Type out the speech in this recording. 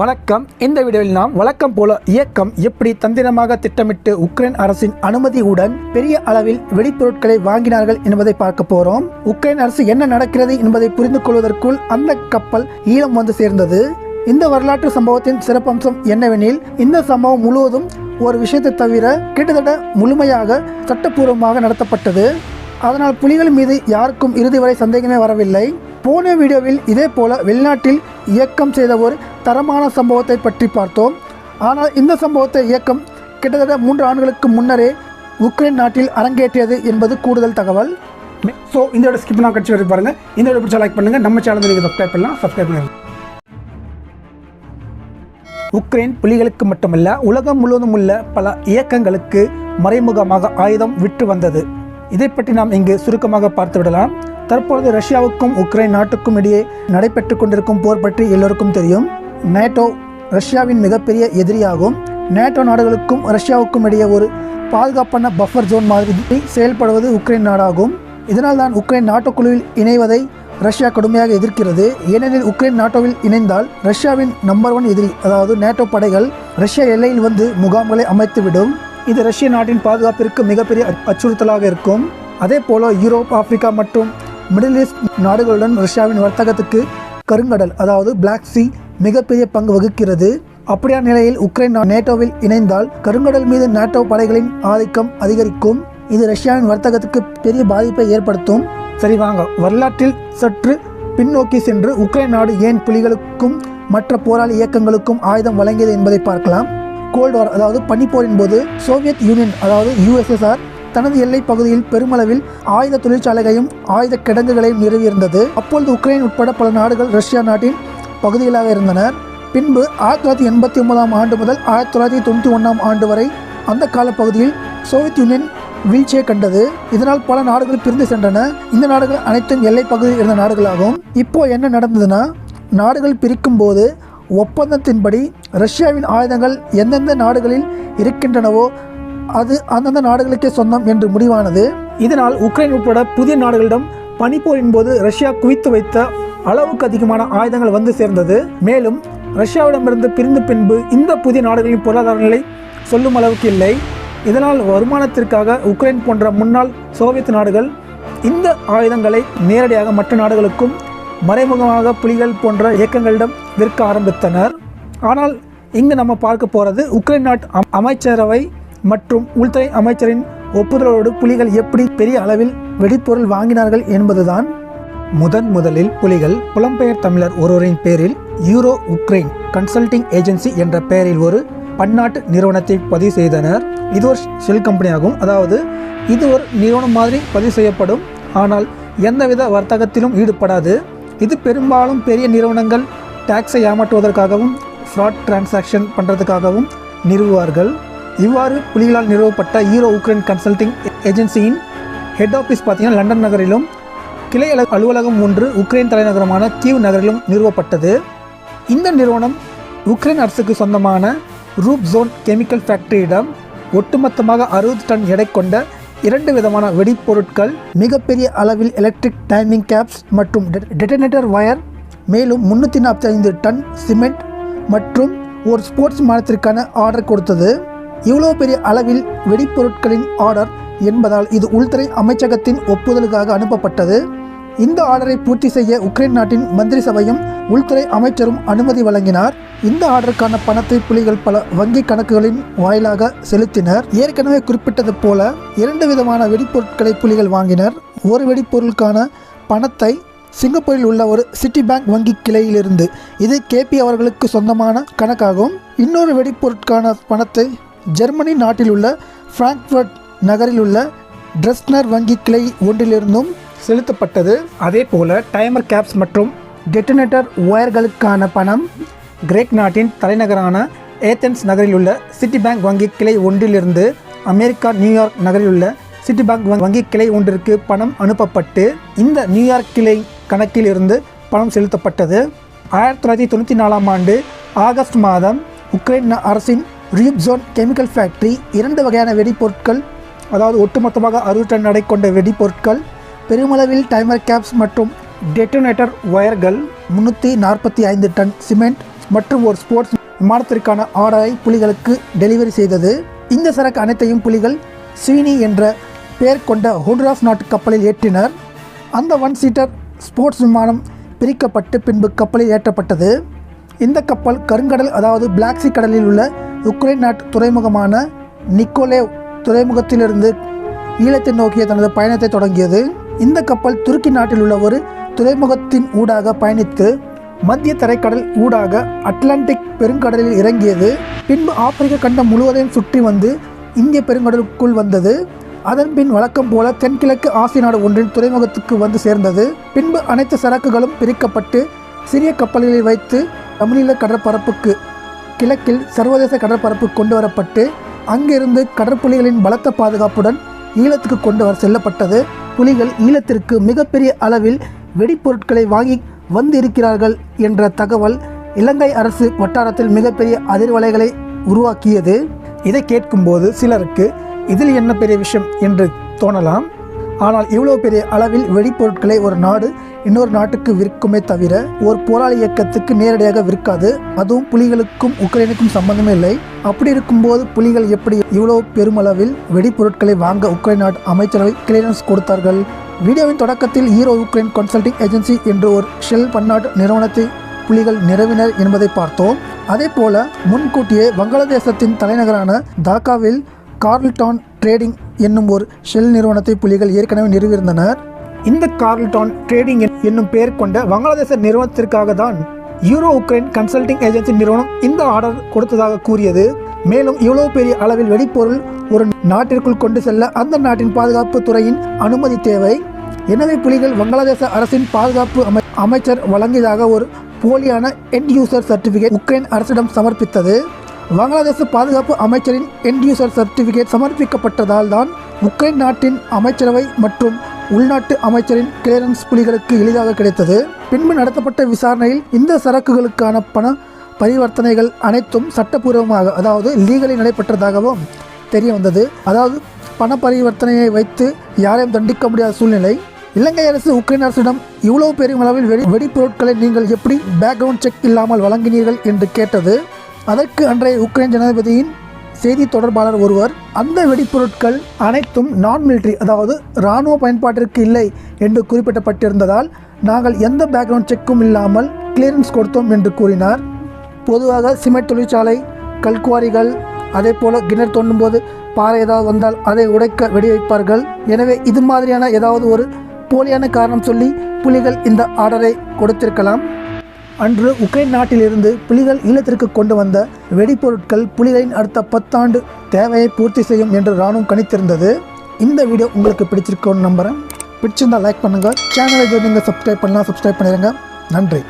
வணக்கம். இந்த வீடியோவில் நாம் வழக்கம் போல இயக்கம் எப்படி தந்திரமாக திட்டமிட்டு உக்ரைன் அரசின் அனுமதியுடன் பெரிய அளவில் வெடிப்பொருட்களை வாங்கினார்கள் என்பதை பார்க்க போறோம். உக்ரைன் அரசு என்ன நடக்கிறது என்பதை புரிந்து கொள்வதற்குள் அந்த கப்பல் ஈழம் வந்து சேர்ந்தது. இந்த வரலாற்று சம்பவத்தின் சிறப்பம்சம் என்னவெனில் இந்த சம்பவம் முழுவதும் ஒரு விஷயத்தை தவிர கிட்டத்தட்ட முழுமையாக சட்டப்பூர்வமாக நடத்தப்பட்டது. அதனால் புலிகள் மீது யாருக்கும் இறுதி வரை சந்தேகமே வரவில்லை. போன வீடியோவில் இதே போல வெளிநாட்டில் இயக்கம் செய்த ஒரு தரமான சம்பவத்தை பற்றி பார்த்தோம். ஆனால் இந்த சம்பவத்தை இயக்கம் கிட்டத்தட்ட மூன்று ஆண்டுகளுக்கு முன்னரே உக்ரைன் நாட்டில் அரங்கேற்றியது என்பது கூடுதல் தகவல். ஸோ இந்த ஸ்கிப் நான் கட்சி வரைக்கும் பாருங்க. இந்த வீடியோ பிடிச்சா லைக் பண்ணுங்க. நம்ம சேனல் நீங்கள் சப்ஸ்கிரைப் பண்ணலாம். சப்ஸ்கிரைப் பண்ணுங்க. உக்ரைன் புலிகளுக்கு மட்டுமல்ல உலகம் முழுவதும் உள்ள பல இயக்கங்களுக்கு மறைமுகமாக ஆயுதம் விட்டு வந்தது. இதை பற்றி நாம் இங்கு சுருக்கமாக பார்த்து விடலாம். தற்பொழுது ரஷ்யாவுக்கும் உக்ரைன் நாட்டுக்கும் இடையே நடைபெற்று கொண்டிருக்கும் போர் பற்றி எல்லோருக்கும் தெரியும். நேட்டோ ரஷ்யாவின் மிகப்பெரிய எதிரியாகும். நேட்டோ நாடுகளுக்கும் ரஷ்யாவுக்கும் இடையே ஒரு பாதுகாப்பான பஃபர் ஜோன் மாதிரி செயல்படுவது உக்ரைன் நாடாகும். இதனால் தான் உக்ரைன் நாட்டோ குழுவில் இணைவதை ரஷ்யா கடுமையாக எதிர்க்கிறது. ஏனெனில் உக்ரைன் நாட்டோவில் இணைந்தால் ரஷ்யாவின் நம்பர் ஒன் எதிரி அதாவது நேட்டோ படைகள் ரஷ்யா எல்லையில் வந்து முகாம்களை அமைத்துவிடும். இது ரஷ்ய நாட்டின் பாதுகாப்பிற்கு மிகப்பெரிய அச்சுறுத்தலாக இருக்கும். அதே போல யூரோப் ஆப்பிரிக்கா மற்றும் மிடில் ஈஸ்ட் நாடுகளுடன் ரஷ்யாவின் வர்த்தகத்துக்கு கருங்கடல் அதாவது பிளாக் சி மிகப்பெரிய பங்கு வகிக்கிறது. அப்படியான நிலையில் உக்ரைன் நேட்டோவில் இணைந்தால் கருங்கடல் மீது நேட்டோ படைகளின் ஆதிக்கம் அதிகரிக்கும். இது ரஷ்யாவின் வர்த்தகத்துக்கு பெரிய பாதிப்பை ஏற்படுத்தும். சரி வாங்க. வரலாற்றில் சற்று பின்னோக்கி சென்று உக்ரைன் நாடு ஏன் புலிகளுக்கும் மற்ற போராளி இயக்கங்களுக்கும் ஆயுதம் வழங்கியது என்பதை பார்க்கலாம். கோல்ட் வார் அதாவது பனிப்போரின் போது சோவியத் யூனியன் அதாவது யுஎஸ்எஸ்ஆர் தனது எல்லை பகுதியில் பெருமளவில் ஆயுத தொழிற்சாலைகளையும் ஆயுத கிடங்குகளையும் நிறுவியிருந்தது. அப்பொழுது உக்ரைன் உட்பட பல நாடுகள் ரஷ்யா நாட்டின் பகுதிகளாக இருந்தனர் பின்பு ஆயிரத்தி தொள்ளாயிரத்தி எண்பத்தி ஒன்பதாம் ஆண்டு முதல் ஆயிரத்தி தொள்ளாயிரத்தி தொண்ணூற்றி ஒன்றாம் ஆண்டு வரை அந்த காலப்பகுதியில் சோவியத் யூனியன் வீழ்ச்சியை கண்டது. இதனால் பல நாடுகள் பிரிந்து சென்றன. இந்த நாடுகள் அனைத்தும் எல்லை பகுதியில் இருந்த நாடுகளாகும். இப்போ என்ன நடந்ததுன்னா நாடுகள் பிரிக்கும் போது ஒப்பந்தத்தின்படி ரஷ்யாவின் ஆயுதங்கள் எந்தெந்த நாடுகளில் இருக்கின்றனவோ அது அந்தந்த நாடுகளுக்கே சொந்தம் என்று முடிவானது. இதனால் உக்ரைன் உட்பட புதிய நாடுகளிடம் பனிப்போரின் போது ரஷ்யா குவித்து வைத்த அளவுக்கு அதிகமான ஆயுதங்கள் வந்து சேர்ந்தது. மேலும் ரஷ்யாவிடமிருந்து பிரிந்த பின்பு இந்த புதிய நாடுகளின் பொருளாதார நிலை சொல்லும் அளவுக்கு இல்லை. இதனால் வருமானத்திற்காக உக்ரைன் போன்ற முன்னாள் சோவியத் நாடுகள் இந்த ஆயுதங்களை நேரடியாக மற்ற நாடுகளுக்கும் மறைமுகமாக புலிகள் போன்ற இயக்கங்களிடம் விற்க ஆரம்பித்தனர். ஆனால் இங்கு நம்ம பார்க்க போகிறது உக்ரைன் நாட்டு அம்- அமைச்சரவை மற்றும் உள்துறை அமைச்சரின் ஒப்புதலோடு புலிகள் எப்படி பெரிய அளவில் வெடிப்பொருள் வாங்கினார்கள் என்பதுதான் முதன் முதலில் புலிகள் புலம்பெயர் தமிழர் ஒருவரின் பேரில் யூரோ உக்ரைன் கன்சல்டிங் ஏஜென்சி என்ற பெயரில் ஒரு பன்னாட்டு நிறுவனத்தை பதிவு செய்தனர். இது ஒரு ஷெல் கம்பெனியாகும். அதாவது இது ஒரு நிறுவனம் மாதிரி பதிவு செய்யப்படும். ஆனால் எந்தவித வர்த்தகத்திலும் ஈடுபடாது. இது பெரும்பாலும் பெரிய நிறுவனங்கள் டேக்ஸை ஏமாற்றுவதற்காகவும் ஃப்ராட் டிரான்சாக்ஷன் பண்ணுறதுக்காகவும் நிறுவுவார்கள். இவ்வாறு புலிகளால் நிறுவப்பட்ட ஈரோ உக்ரைன் கன்சல்டிங் ஏஜென்சியின் ஹெட் ஆஃபீஸ் பார்த்தீங்கன்னா லண்டன் நகரிலும் கிளை அலுவலகம் ஒன்று உக்ரைன் தலைநகரமான கீவ் நகரிலும் நிறுவப்பட்டது. இந்த நிறுவனம் உக்ரைன் அரசுக்கு சொந்தமான ரூப் ஜோன் கெமிக்கல் ஃபேக்டரியிடம் ஒட்டுமொத்தமாக அறுபது டன் எடை கொண்ட இரண்டு விதமான வெடிப்பொருட்கள் மிகப்பெரிய அளவில் எலக்ட்ரிக் டைமிங் கேப்ஸ் மற்றும் டெட்டனேட்டர் வயர் மேலும் முன்னூற்றி நாற்பத்தி ஐந்து டன் சிமெண்ட் மற்றும் ஒரு ஸ்போர்ட்ஸ் மாதத்திற்கான ஆர்டர் கொடுத்தது. இவ்வளோ பெரிய அளவில் வெடிப்பொருட்களின் ஆர்டர் என்பதால் இது உள்துறை அமைச்சகத்தின் ஒப்புதலுக்காக அனுப்பப்பட்டது. இந்த ஆர்டரை பூர்த்தி செய்ய உக்ரைன் நாட்டின் மந்திரி சபையும் உள்துறை அமைச்சரும் அனுமதி வழங்கினார். இந்த ஆர்டருக்கான பணத்தை புலிகள் பல வங்கி கணக்குகளின் வாயிலாக செலுத்தினர். ஏற்கனவே குறிப்பிட்டது போல இரண்டு விதமான வெடிப்பொருட்களை புலிகள் வாங்கினர். ஒரு வெடிப்பொருளுக்கான பணத்தை சிங்கப்பூரில் உள்ள ஒரு சிட்டி பேங்க் வங்கி கிளையிலிருந்து இது கேபி அவர்களுக்கு சொந்தமான கணக்காகும். இன்னொரு வெடிப்பொருட்கான பணத்தை ஜெர்மனி நாட்டில் உள்ள ஃப்ராங்க்ஃபர்ட் நகரில் உள்ள ட்ரெஸ்னர் வங்கி கிளை ஒன்றிலிருந்தும் செலுத்தப்பட்டது. அதே போல டைமர் கேப்ஸ் மற்றும் டெட்டனேட்டர் ஒயர்களுக்கான பணம் கிரேக் நாட்டின் தலைநகரான ஏத்தென்ஸ் நகரில் உள்ள சிட்டி பேங்க் வங்கி கிளை ஒன்றிலிருந்து அமெரிக்கா நியூயார்க் நகரில் உள்ள சிட்டி பேங்க் வங்கி- கிளை ஒன்றிற்கு பணம் அனுப்பப்பட்டு இந்த நியூயார்க் கிளை கணக்கில் இருந்து பணம் செலுத்தப்பட்டது. ஆயிரத்தி தொள்ளாயிரத்தி தொண்ணூற்றி நாலாம் ஆண்டு ஆகஸ்ட் மாதம் உக்ரைன் அரசின் ரியூப்சோன் கெமிக்கல் ஃபேக்ட்ரி இரண்டு வகையான வெடிப்பொருட்கள் அதாவது ஒட்டுமொத்தமாக அறுபது டன் நடை கொண்ட வெடிப்பொருட்கள் பெருமளவில் டைமர் கேப்ஸ் மற்றும் டெட்டனேட்டர் ஒயர்கள் முன்னூற்றி நாற்பத்தி ஐந்து டன் சிமெண்ட் மற்றும் ஒரு ஸ்போர்ட்ஸ் விமானத்திற்கான ஆர்டரை புலிகளுக்கு டெலிவரி செய்தது. இந்த சரக்கு அனைத்தையும் புலிகள் ஸ்வீனி என்ற பெயர் கொண்ட ஹோண்டுராஸ் நாட்டு கப்பலில் ஏற்றினர். அந்த ஒன் சீட்டர் ஸ்போர்ட்ஸ் விமானம் பிரிக்கப்பட்டு பின்பு கப்பலில் ஏற்றப்பட்டது. இந்த கப்பல் கருங்கடல் அதாவது பிளாக் கடலில் உள்ள உக்ரைன் நாட்டு துறைமுகமான நிக்கோலேவ் துறைமுகத்திலிருந்து ஈழத்தை நோக்கிய தனது பயணத்தை தொடங்கியது. இந்த கப்பல் துருக்கி நாட்டில் உள்ள ஒரு துறைமுகத்தின் ஊடாக பயணித்து மத்திய தரைக்கடல் ஊடாக அட்லாண்டிக் பெருங்கடலில் இறங்கியது. பின்பு ஆப்பிரிக்க கண்டம் முழுவதையும் சுற்றி வந்து இந்திய பெருங்கடலுக்குள் வந்தது. அதன் பின் வழக்கம் போல தென்கிழக்கு ஆசிய நாடு ஒன்றின் துறைமுகத்துக்கு வந்து சேர்ந்தது. பின்பு அனைத்து சரக்குகளும் பிரிக்கப்பட்டு சிறிய கப்பல்களில் வைத்து தமிழீழ கடற்பரப்புக்கு கிழக்கில் சர்வதேச கடற்பரப்பு கொண்டு வரப்பட்டு அங்கிருந்து கடற்புலிகளின் பலத்த பாதுகாப்புடன் ஈழத்துக்கு கொண்டு வர செல்லப்பட்டது. புலிகள் ஈழத்திற்கு மிகப்பெரிய அளவில் வெடிப்பொருட்களை வாங்கி வந்திருக்கிறார்கள் என்ற தகவல் இலங்கை அரசு வட்டாரத்தில் மிகப்பெரிய அதிர்வலைகளை உருவாக்கியது. இதை கேட்கும்போது சிலருக்கு இதில் என்ன பெரிய விஷயம் என்று தோணலாம்? ஆனால் இவ்வளோ பெரிய அளவில் வெடிப்பொருட்களை ஒரு நாடு இன்னொரு நாட்டுக்கு விற்குமே தவிர ஒரு போராளி இயக்கத்துக்கு நேரடியாக விற்காது. அதுவும் புலிகளுக்கும் உக்ரைனுக்கும் சம்பந்தமே இல்லை. அப்படி இருக்கும்போது புலிகள் எப்படி இவ்வளோ பெருமளவில் வெடிப்பொருட்களை வாங்க உக்ரைன் நாட்டு அமைச்சரவை கிளியரன்ஸ் கொடுத்தார்கள்? வீடியோவின் தொடக்கத்தில் ஹீரோ உக்ரைன் கன்சல்டிங் ஏஜென்சி என்று ஒரு ஷெல் பன்னாட்டு நிறுவனத்தை புலிகள் நிறுவினர் என்பதை பார்த்தோம். அதே போல முன்கூட்டியே வங்காளதேசத்தின் தலைநகரான தாக்காவில் கார்ல்டான் ட்ரேடிங் என்னும் ஒரு ஷெல் நிறுவனத்தை புலிகள் ஏற்கனவே நிறுவியிருந்தனர். இந்த கார்ல்டான் ட்ரேடிங் என்னும் பெயர் கொண்ட வங்காளதேச நிறுவனத்திற்காக தான் யூரோ உக்ரைன் கன்சல்டிங் ஏஜென்சி நிறுவனம் இந்த ஆர்டர் கொடுத்ததாக கூறியது. மேலும் இவ்வளவு பெரிய அளவில் வெடிப்பொருள் ஒரு நாட்டிற்குள் கொண்டு செல்ல அந்த நாட்டின் பாதுகாப்பு துறையின் அனுமதி தேவை. எனவே புலிகள் வங்காளதேச அரசின் பாதுகாப்பு அமை அமைச்சர் வழங்கியதாக ஒரு போலியான எண்ட் யூசர் சர்டிஃபிகேட் உக்ரைன் அரசிடம் சமர்ப்பித்தது. வங்காளதேச பாதுகாப்பு அமைச்சரின் என்யூசர் சர்டிஃபிகேட் சமர்ப்பிக்கப்பட்டதால் தான் உக்ரைன் நாட்டின் அமைச்சரவை மற்றும் உள்நாட்டு அமைச்சரின் கிளியரன்ஸ் புலிகளுக்கு எளிதாக கிடைத்தது. பின்பு நடத்தப்பட்ட விசாரணையில் இந்த சரக்குகளுக்கான பண பரிவர்த்தனைகள் அனைத்தும் சட்டப்பூர்வமாக அதாவது லீகலி நடைபெற்றதாகவும் தெரிய வந்தது அதாவது பண பரிவர்த்தனையை வைத்து யாரையும் தண்டிக்க முடியாத சூழ்நிலை. இலங்கை அரசு உக்ரைன் அரசிடம் இவ்வளவு பெரிய அளவில் வெடி வெடிப்பொருட்களை நீங்கள் எப்படி பேக்ரவுண்ட் செக் இல்லாமல் வழங்கினீர்கள் என்று கேட்டது. அதற்கு அன்றைய உக்ரைன் ஜனாதிபதியின் செய்தி தொடர்பாளர் ஒருவர் அந்த வெடிப்பொருட்கள் அனைத்தும் நான் மிலிட்ரி அதாவது இராணுவ பயன்பாட்டிற்கு இல்லை என்று குறிப்பிடப்பட்டிருந்ததால் நாங்கள் எந்த பேக்ரவுண்ட் செக்கும் இல்லாமல் கிளியரன்ஸ் கொடுத்தோம் என்று கூறினார். பொதுவாக சிமெண்ட் தொழிற்சாலை கல்குவாரிகள் அதே போல் கிணறு தோண்டும் போது பாறை ஏதாவது வந்தால் அதை உடைக்க வெடி வைப்பார்கள் எனவே இது மாதிரியான ஏதாவது ஒரு போலியான காரணம் சொல்லி புலிகள் இந்த ஆர்டரை கொடுத்திருக்கலாம். அன்று உக்ரைன் நாட்டிலிருந்து புலிகள் ஈழத்திற்கு கொண்டு வந்த வெடிப்பொருட்கள் புலிகளின் அடுத்த பத்தாண்டு தேவையை பூர்த்தி செய்யும் என்று ராணுவம் கணித்திருந்தது. இந்த வீடியோ உங்களுக்கு பிடிச்சிருக்கோன்னு நம்புகிறேன் பிடிச்சிருந்தா லைக் பண்ணுங்கள் சேனலை நீங்கள் சப்ஸ்கிரைப் பண்ணலாம். சப்ஸ்கிரைப் பண்ணிடுங்க நன்றி.